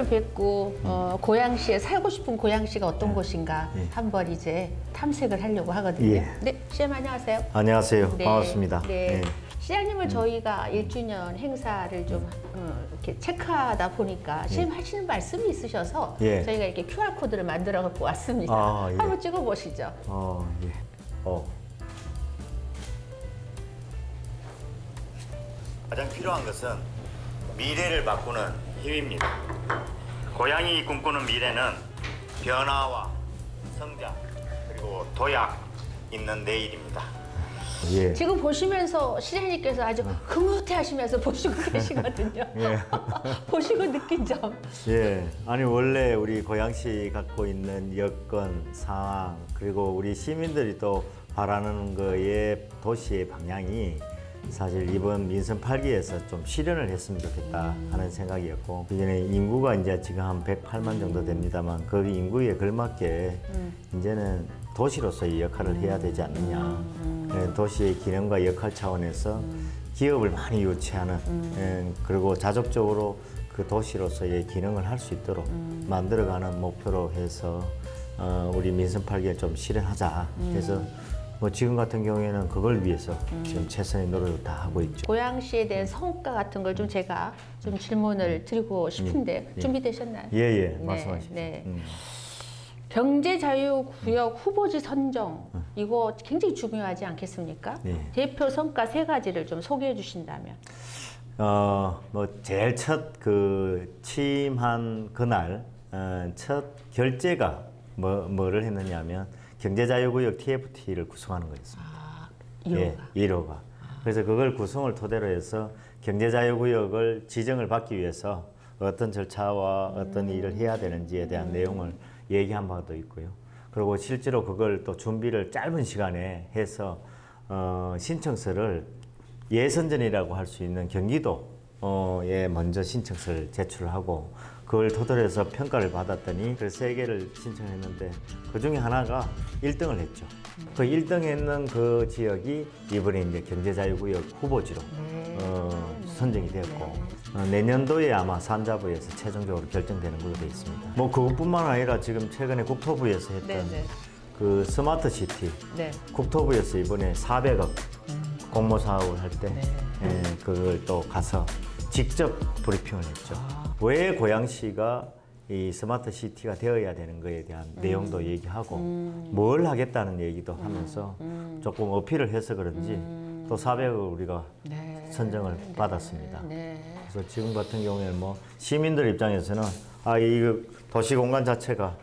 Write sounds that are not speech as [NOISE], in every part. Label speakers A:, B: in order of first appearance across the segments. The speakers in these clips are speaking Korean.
A: 시장님을 뵙고 어, 고양시에 살고 싶은 고양시가 어떤 곳인가
B: 예.
A: 한번 이제 탐색을 하려고 하거든요.
B: 예.
A: 네, 시장님 안녕하세요.
B: 안녕하세요.
A: 네,
B: 반갑습니다.
A: 네.
B: 예.
A: 시장님을 저희가 1주년 행사를 좀 어, 이렇게 체크하다 보니까 시장님 하시는 말씀이 있으셔서
B: 예.
A: 저희가 이렇게 QR 코드를 만들어 갖고 왔습니다.
B: 아, [LAUGHS] 예.
A: 한번 찍어 보시죠.
B: 어, 예. 어.
C: 가장 필요한 것은 미래를 바꾸는 힘입니다. 고양이 꿈꾸는 미래는 변화와 성장 그리고 도약 있는 내일입니다.
B: 예.
A: 지금 보시면서 시장님께서 아주 흐뭇해 하시면서 [LAUGHS] 보시고 계시거든요.
B: 예. [LAUGHS]
A: 보시고 느낀 점.
B: 예. 아니 원래 우리 고양시 갖고 있는 여건 상황 그리고 우리 시민들이 또 바라는 거의 도시의 방향이 사실 이번 민선 8기에서 좀 실현을 했으면 좋겠다 하는 생각이었고 그전에 인구가 이제 지금 한 108만 정도 됩니다만 그 인구에 걸맞게 이제는 도시로서 의 역할을 해야 되지 않느냐. 예, 도시의 기능과 역할 차원에서 기업을 많이 유치하는 예, 그리고 자족적으로 그 도시로서의 기능을 할 수 있도록 만들어가는 목표로 해서 어, 우리 민선 8기를 좀 실현하자. 그래서 뭐 지금 같은 경우에는 그걸 위해서 지금 최선의 노력을 다 하고 있죠.
A: 고양시에 대한 성과 같은 걸 좀 제가 좀 질문을 드리고 싶은데
B: 예.
A: 준비되셨나요?
B: 예예
A: 네,
B: 말씀하십시오.
A: 네.
B: 음.
A: 경제자유구역 후보지 선정 이거 굉장히 중요하지 않겠습니까?
B: 네.
A: 대표 성과 세 가지를 좀 소개해 주신다면.
B: 어, 뭐 제일 첫 그 취임한 그날 어, 첫 결제가 뭐 뭐를 했느냐면 경제자유구역 TFT를 구성하는 거였습니다.
A: 아,
B: 예,
A: 이유가.
B: 1호가. 그래서 그걸 구성을 토대로 해서 경제자유구역을 지정을 받기 위해서 어떤 절차와 어떤 일을 해야 되는지에 대한 내용을 얘기한 바도 있고요. 그리고 실제로 그걸 또 준비를 짧은 시간에 해서 어, 신청서를 예선전이라고 할 수 있는 경기도 에 먼저 신청서를 제출하고 그걸 토대로 해서 평가를 받았더니 그 세 개를 신청했는데 그 중에 하나가 1등을 했죠. 그 1등 했는 그 지역이 이번에 이제 경제자유구역 후보지로 어, 선정이 되었고 어, 내년도에 아마 산자부에서 최종적으로 결정되는 걸로 되어 있습니다. 뭐 그것뿐만 아니라 지금 최근에 국토부에서 했던
A: 네, 네.
B: 그 스마트 시티
A: 네.
B: 국토부에서 이번에 400억 공모 사업을 할때 예, 그걸 또 가서 직접 브리핑을 했죠. 왜 고양시가 이 스마트 시티가 되어야 되는 거에 대한 내용도 얘기하고 뭘 하겠다는 얘기도 하면서 조금 어필을 해서 그런지 또 400을 우리가
A: 네.
B: 선정을 받았습니다.
A: 네.
B: 그래서 지금 같은 경우에는 뭐 시민들 입장에서는 아 이 도시 공간 자체가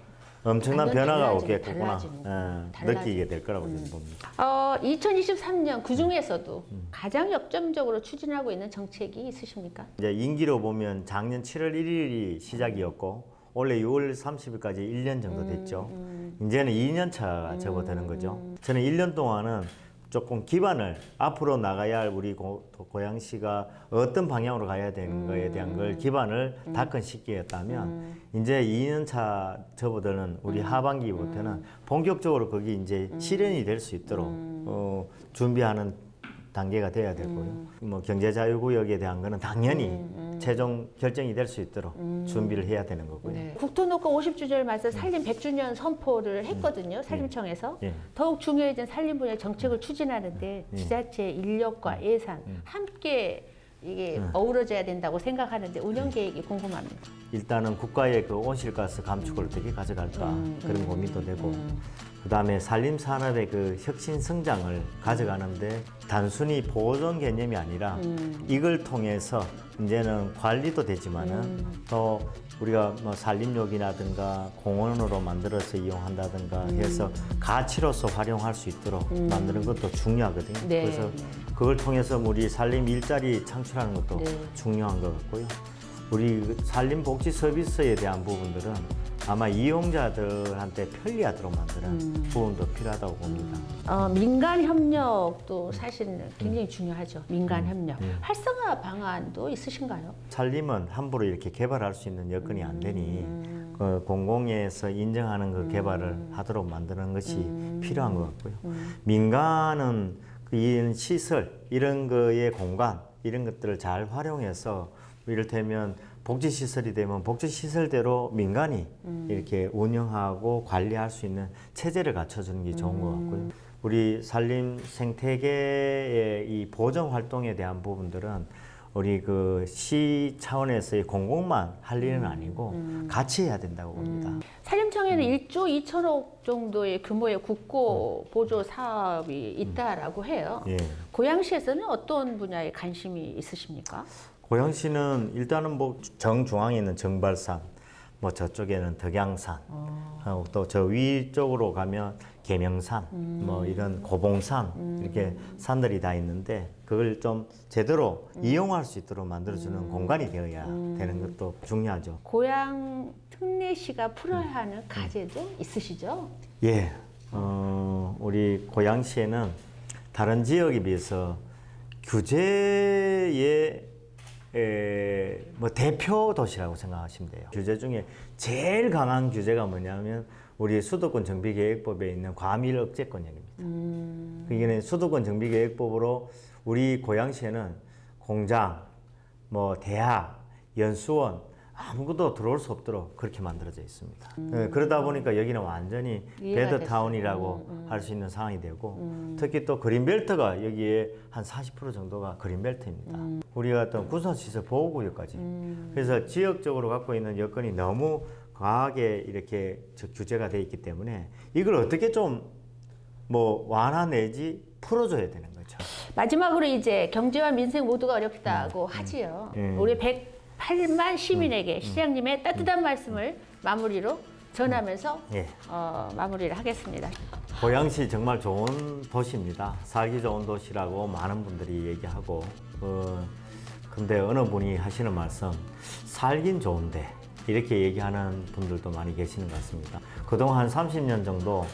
B: 엄청난 변화가 오겠구나. 예,
A: 달라지는
B: 느끼게 될 거라고 저는 봅니다.
A: 어, 2023년 그 중에서도 가장 역점적으로 추진하고 있는 정책이 있으십니까?
B: 이제 임기로 보면 작년 7월 1일이 시작이었고 올해 6월 30일까지 1년 정도 됐죠. 이제는 2년 차가 접어드는 거죠. 저는 1년 동안은 조금 기반을 앞으로 나가야 할 우리 고, 양시가 어떤 방향으로 가야 되는 거에 대한 걸 기반을 닦은 시기였다면 이제 2년 차 접어드는 우리 하반기부터는 본격적으로 거기 이제 실현이 될 수 있도록 어, 준비하는 단계가 돼야 되고요. 뭐 경제자유구역에 대한 거는 당연히 최종 결정이 될 수 있도록 준비를 해야 되는 거고요.
A: 네. 국토농가 50주년을 맞아 살림 100주년 선포를 했거든요. 산림청에서.
B: 예.
A: 더욱 중요해진 산림 분야 정책을 추진하는데 지자체 인력과 예산 함께 이게 어우러져야 된다고 생각하는데 운영 계획이 궁금합니다.
B: 일단은 국가의 그 온실가스 감축을 어떻게 가져갈까 그런 고민도 되고 그 다음에 산림 산업의 그 혁신 성장을 가져가는데 단순히 보존 개념이 아니라 이걸 통해서 이제는 관리도 되지만은 또 우리가 뭐 산림욕이라든가 공원으로 만들어서 이용한다든가 해서 가치로서 활용할 수 있도록 만드는 것도 중요하거든요.
A: 네,
B: 그래서
A: 네.
B: 그걸 통해서 우리 산림 일자리 창출하는 것도
A: 네.
B: 중요한 것 같고요. 우리 그 산림 복지 서비스에 대한 부분들은 아마 이용자들한테 편리하도록 만드는
A: 음.
B: 부분도 필요하다고 봅니다.
A: 어, 민간 협력도 사실 굉장히 중요하죠. 민간 협력.
B: 예.
A: 활성화 방안도 있으신가요?
B: 산림은 함부로 이렇게 개발할 수 있는 여건이 안 되니
A: 음.
B: 그 공공에서 인정하는 그 개발을 하도록 만드는 것이
A: 음.
B: 필요한 것 같고요. 민간은 그 이런 시설 이런 거의 공간 이런 것들을 잘 활용해서 이를테면 복지 시설이 되면 복지 시설대로 민간이 이렇게 운영하고 관리할 수 있는 체제를 갖춰주는 게 좋은 것 같고요. 우리 산림 생태계의 이 보존 활동에 대한 부분들은 우리 그 시 차원에서의 공공만 할 일은 아니고 같이 해야 된다고 봅니다.
A: 산림청에는 1조 2천억 정도의 규모의 국고 보조 사업이 있다라고 해요.
B: 예.
A: 고양시에서는 어떤 분야에 관심이 있으십니까?
B: 고양시는 일단은 뭐 정중앙에 있는 정발산, 뭐 저쪽에는 덕양산, 하고 또저 위쪽으로 가면 계명산, 뭐 이런 고봉산 이렇게 산들이 다 있는데 그걸 좀 제대로 이용할 수 있도록 만들어주는 공간이 되어야 되는 것도 중요하죠.
A: 고양 특례시가 풀어야 하는 과제도 있으시죠?
B: 예, 어, 우리 고양시에는 다른 지역에 비해서 규제의 에, 뭐 대표 도시라고 생각하시면 돼요. 규제 중에 제일 강한 규제가 뭐냐면 우리 수도권 정비계획법에 있는 과밀 억제권역입니다. 이게 수도권 정비계획법으로 우리 고양시에는 공장, 뭐 대학, 연수원 아무것도 들어올 수 없도록 그렇게 만들어져 있습니다. 예, 그러다 보니까 여기는 완전히
A: 이해가 음,
B: 베드타운이라고 할수 있는 상황이 되고 특히 또 그린벨트가 여기에 한 40% 정도가 그린벨트입니다.
A: 음.
B: 우리가 어떤 군사시설 보호구역까지 그래서 지역적으로 갖고 있는 여건이 너무 과하게 이렇게 저 규제가 돼 있기 때문에 이걸 어떻게 좀 뭐 완화 내지 풀어줘야 되는 거죠.
A: 마지막으로 이제 경제와 민생 모두가 어렵다고 하지요.
B: 예.
A: 우리 108만 시민에게 시장님의 따뜻한 말씀을 마무리로 전하면서
B: 예.
A: 어, 마무리를 하겠습니다.
B: 고양시 정말 좋은 도시입니다. 살기 좋은 도시라고 많은 분들이 얘기하고, 어, 근데 어느 분이 하시는 말씀, 살긴 좋은데, 이렇게 얘기하는 분들도 많이 계시는 것 같습니다. 그동안 한 30년 정도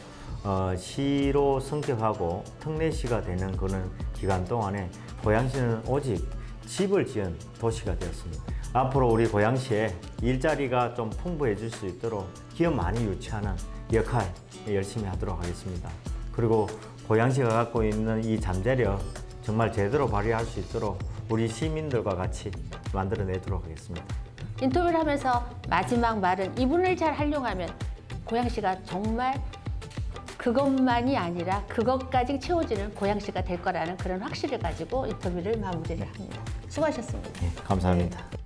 B: 어, 시로 성격하고 특례시가 되는 그런 기간 동안에 고양시는 오직 집을 지은 도시가 되었습니다. 앞으로 우리 고양시에 일자리가 좀 풍부해질 수 있도록 기업 많이 유치하는 역할 열심히 하도록 하겠습니다. 그리고 고양시가 갖고 있는 이 잠재력 정말 제대로 발휘할 수 있도록 우리 시민들과 같이 만들어내도록 하겠습니다.
A: 인터뷰를 하면서 마지막 말은 이분을 잘 활용하면 고양시가 정말 그것만이 아니라 그것까지 채워지는 고양시가 될 거라는 그런 확신을 가지고 인터뷰를 마무리를 합니다. 수고하셨습니다.
B: 예, 감사합니다.